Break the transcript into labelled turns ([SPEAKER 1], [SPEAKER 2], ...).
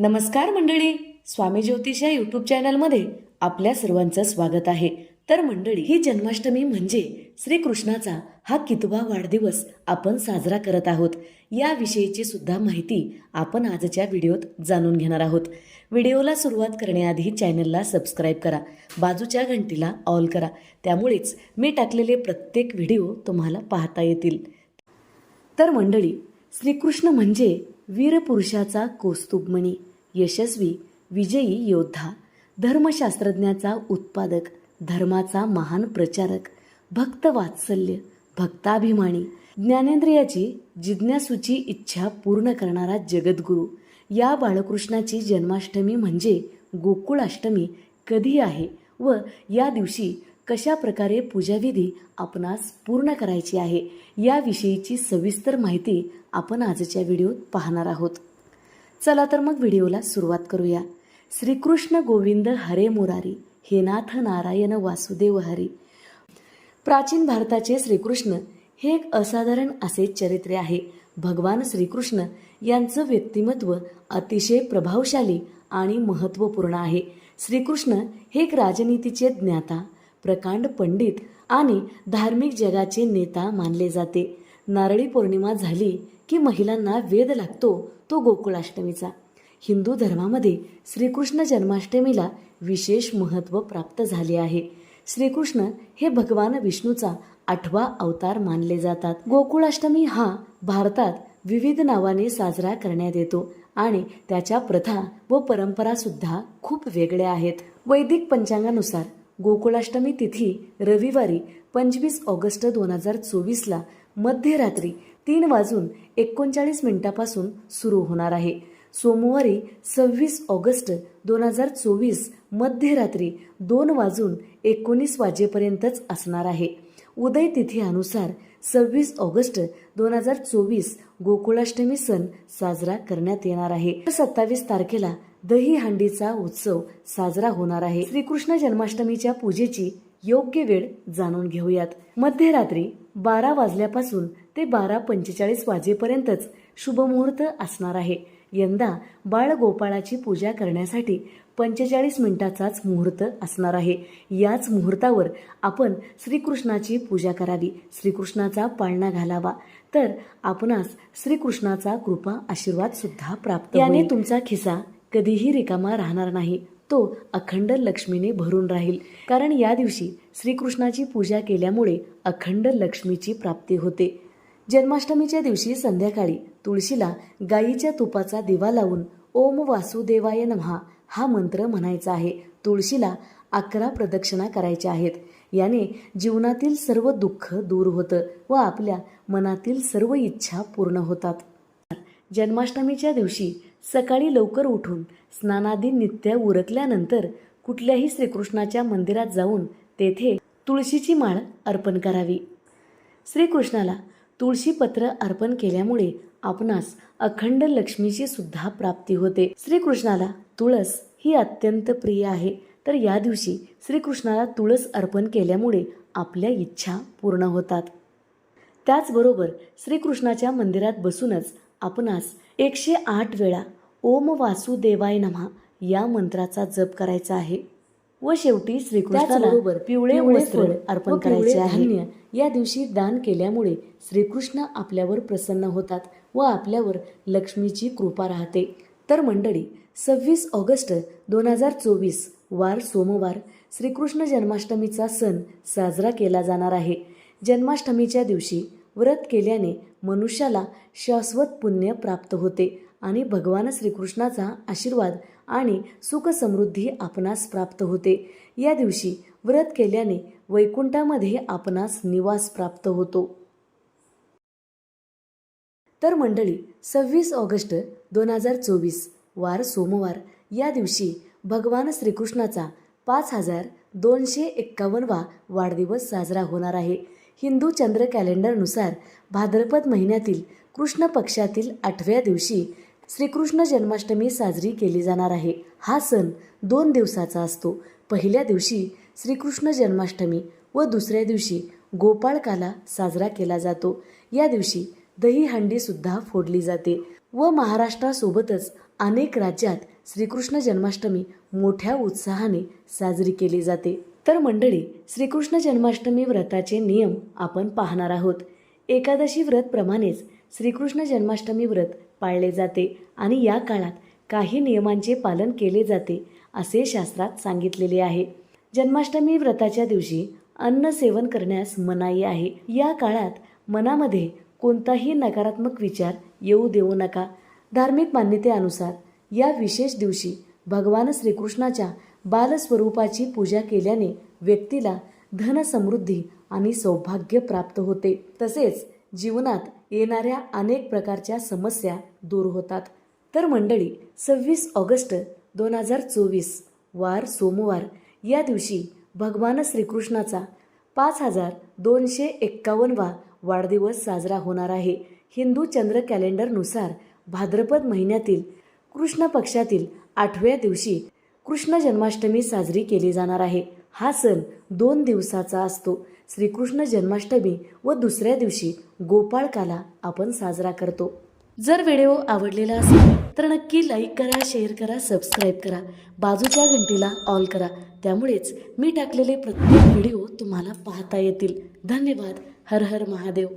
[SPEAKER 1] नमस्कार मंडळी स्वामी ज्योतिष या यूट्यूब चॅनलमध्ये आपल्या सर्वांचं स्वागत आहे. तर मंडळी ही जन्माष्टमी म्हणजे श्रीकृष्णाचा हा कितवा वाढदिवस आपण साजरा करत आहोत. याविषयीची सुद्धा माहिती आपण आजच्या व्हिडिओत जाणून घेणार आहोत. व्हिडिओला सुरुवात करण्याआधी चॅनलला सबस्क्राईब करा बाजूच्या घंटीला ऑल करा. त्यामुळेच मी टाकलेले प्रत्येक व्हिडिओ तुम्हाला पाहता येतील. तर मंडळी श्रीकृष्ण म्हणजे वीरपुरुषाचा कौस्तुभमणी. यशस्वी विजयी योद्धा धर्मशास्त्रज्ञाचा उत्पादक धर्माचा महान प्रचारक भक्त वात्सल्य भक्ताभिमानी ज्ञानेंद्रियाची जिज्ञासूची इच्छा पूर्ण करणारा जगद्गुरू. या बाळकृष्णाची जन्माष्टमी म्हणजे गोकुळाष्टमी कधी आहे व या दिवशी कशा प्रकारे पूजाविधी आपणास पूर्ण करायची आहे याविषयीची सविस्तर माहिती आपण आजच्या व्हिडिओत पाहणार आहोत. चला तर मग व्हिडिओला सुरुवात करूया. श्रीकृष्ण गोविंद हरे मुरारी हे नाथ नारायण वासुदेव हरी. प्राचीन भारताचे श्रीकृष्ण हे एक असाधारण असे चरित्र आहे. भगवान श्रीकृष्ण यांचं व्यक्तिमत्व अतिशय प्रभावशाली आणि महत्त्वपूर्ण आहे. श्रीकृष्ण हे एक राजनीतीचे ज्ञाता प्रकांड पंडित आणि धार्मिक जगाचे नेता मानले जाते. नारळी पौर्णिमा झाली की महिलांना वेद लागतो तो गोकुळाष्टमीचा. हिंदू धर्मामध्ये श्रीकृष्ण जन्माष्टमीला विशेष महत्त्व प्राप्त झाले आहे. श्रीकृष्ण हे भगवान विष्णूचा आठवा अवतार मानले जातात. गोकुळाष्टमी हा भारतात विविध नावाने साजरा करण्यात येतो आणि त्याच्या प्रथा व परंपरा सुद्धा खूप वेगळ्या आहेत. वैदिक पंचांगानुसार गोकुळाष्टमी तिथी रविवारी पंचवीस ऑगस्ट दोन हजार चोवीसला मध्यरात्री तीन वाजून एकोणचाळीस मिनिटापासून सुरू होणार आहे. सोमवारी सव्वीस ऑगस्ट दोन हजार चोवीस मध्यरात्री दोन वाजून एकोणीस वाजेपर्यंतच असणार आहे. उदय तिथीनुसार सव्वीस ऑगस्ट दोन हजार चोवीस गोकुळाष्टमी सण साजरा करण्यात येणार आहे. सत्तावीस तारखेला दही हंडीचा उत्सव साजरा होणार आहे. श्रीकृष्ण जन्माष्टमीच्या पूजेची योग्य वेळ जाणून घेऊयात. मध्यरात्री बारा वाजल्यापासून ते बारा पंचेचाळीस वाजेपर्यंतच शुभमुहूर्त असणार आहे. यंदा बाळगोपाळाची पूजा करण्यासाठी पंचेचाळीस मिनिटाचाच मुहूर्त असणार आहे. याच मुहूर्तावर आपण श्रीकृष्णाची पूजा करावी. श्रीकृष्णाचा पाळणा घालावा. तर आपणास श्रीकृष्णाचा कृपा आशीर्वाद सुद्धा प्राप्त याने तुमचा खिसा कधीही रिकामा राहणार नाही. तो अखंड लक्ष्मीने भरून राहील. कारण या दिवशी श्रीकृष्णाची पूजा केल्यामुळे अखंड लक्ष्मीची प्राप्ती होते. जन्माष्टमीच्या दिवशी संध्याकाळी तुळशीला गायीच्या तुपाचा दिवा लावून ओम वासुदेवाय नमहा हा मंत्र म्हणायचा आहे. तुळशीला अकरा प्रदक्षिणा करायच्या आहेत. याने जीवनातील सर्व दुःख दूर होतं व आपल्या मनातील सर्व इच्छा पूर्ण होतात. जन्माष्टमीच्या दिवशी सकाळी लवकर उठून स्नानादी नित्य उरकल्यानंतर कुठल्याही श्रीकृष्णाच्या मंदिरात जाऊन तेथे तुळशीची माळ अर्पण करावी. श्रीकृष्णाला तुळशीपत्र अर्पण केल्यामुळे आपणास अखंड लक्ष्मीची सुद्धा प्राप्ती होते. श्रीकृष्णाला तुळस ही अत्यंत प्रिय आहे. तर या दिवशी श्रीकृष्णाला तुळस अर्पण केल्यामुळे आपल्या इच्छा पूर्ण होतात. त्याचबरोबर श्रीकृष्णाच्या मंदिरात बसूनच आपणास एकशे आठ वेळा ओम वासुदेवाय नमः या मंत्राचा जप करायचा आहे व शेवटी श्रीकृष्णाबरोबर पिवळे वस्त्र अर्पण करायचे आहे. या दिवशी दान केल्यामुळे श्रीकृष्ण आपल्यावर प्रसन्न होतात व आपल्यावर लक्ष्मीची कृपा राहते. तर मंडळी सव्वीस ऑगस्ट दोन हजार चोवीस वार सोमवार श्रीकृष्ण जन्माष्टमीचा सण साजरा केला जाणार आहे. जन्माष्टमीच्या दिवशी व्रत केल्याने मनुष्याला शाश्वत पुण्य प्राप्त होते आणि भगवान श्रीकृष्णाचा आशीर्वाद आणि सुखसमृद्धी आपणास प्राप्त होते. या दिवशी व्रत केल्याने वैकुंठामध्ये आपणास निवास प्राप्त होतो. तर मंडळी सव्वीस ऑगस्ट दोन हजार चोवीस वार सोमवार. या दिवशी भगवान श्रीकृष्णाचा पाच हजार दोनशे एक्कावन्नवा वाढदिवस साजरा होणार आहे. हिंदू चंद्र कॅलेंडरनुसार भाद्रपद महिन्यातील कृष्ण पक्षातील आठव्या दिवशी श्रीकृष्ण जन्माष्टमी साजरी केली जाणार आहे. हा सण दोन दिवसाचा असतो. पहिल्या दिवशी श्रीकृष्ण जन्माष्टमी व दुसऱ्या दिवशी गोपाळकाला साजरा केला जातो. या दिवशी दही फोडली जाते व महाराष्ट्रासोबतच अनेक राज्यात श्रीकृष्ण जन्माष्टमी मोठ्या उत्साहाने साजरी केली जाते. तर मंडळी श्रीकृष्ण जन्माष्टमी व्रताचे नियम आपण पाहणार आहोत. एकादशी व्रतप्रमाणेच श्रीकृष्ण जन्माष्टमी व्रत पाळले जाते आणि या काळात काही नियमांचे पालन केले जाते असे शास्त्रात सांगितलेले आहे. जन्माष्टमी व्रताच्या दिवशी अन्न सेवन करण्यास मनाई आहे. या काळात मनामध्ये कोणताही नकारात्मक विचार येऊ देऊ नका. धार्मिक मान्यतेनुसार या विशेष दिवशी भगवान श्रीकृष्णाच्या बालस्वरूपाची पूजा केल्याने व्यक्तीला धनसमृद्धी आणि सौभाग्य प्राप्त होते. तसेच जीवनात येणाऱ्या अनेक प्रकारच्या समस्या दूर होतात. तर मंडळी सव्वीस ऑगस्ट दोन हजार चोवीस वार सोमवार या दिवशी भगवान श्रीकृष्णाचा पाच हजार दोनशे एक्कावन्नवा वाढदिवस साजरा होणार आहे. हिंदू चंद्र कॅलेंडरनुसार भाद्रपद महिन्यातील कृष्ण पक्षातील आठव्या दिवशी कृष्ण जन्माष्टमी साजरी केली जाणार आहे. हा सण दोन दिवसाचा असतो. श्रीकृष्ण जन्माष्टमी व दुसऱ्या दिवशी गोपाळकाला आपण साजरा करतो. जर व्हिडिओ आवडलेला असेल तर नक्की लाईक करा शेअर करा सबस्क्राईब करा. बाजूच्या घंटीला ऑल करा. त्यामुळेच मी टाकलेले प्रत्येक व्हिडिओ तुम्हाला पाहता येतील. धन्यवाद. हर हर महादेव.